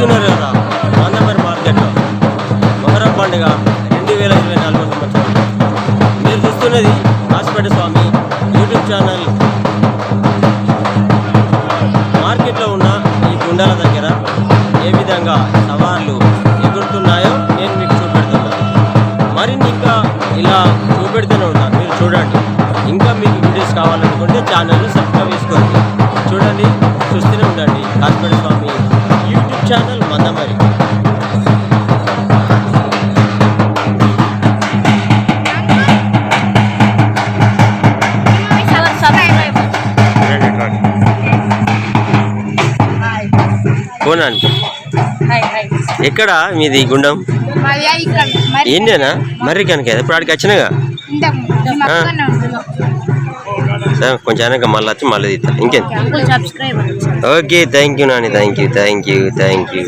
చూస్తున్నారు కదా ఆంధ్రప్రదేశ్ మార్కెట్లో. మకర పండుగ రెండు వేల ఇరవై నాలుగు సంవత్సరం. మీరు చూస్తున్నది కాసిపేట స్వామి యూట్యూబ్ ఛానల్. మార్కెట్లో ఉన్న ఈ గుండాల దగ్గర ఏ విధంగా సవాళ్ళు ఎగురుతున్నాయో నేను మీకు చూపెడుతున్నాను మరిన్ని ఇంకా ఇలా చూపెడుతూనే ఉంటాను మీరు చూడండి. ఇంకా మీకు వీడియోస్ కావాలనుకుంటే ఛానల్ని సబ్స్క్రైబ్ చేసుకోండి. చూడండి చూస్తూనే ఉండండి. కాసిపేట స్వామి ఎక్కడ మీది గుండం? ఏంటేనా మర్రి కనుక ఇప్పుడు ఆడికి వచ్చినాగా? కొంచెం వెనక మళ్ళీ వచ్చి మళ్ళీ తీస్తాను ఇంకేం okay thank you Nani. Thank you thank you thank you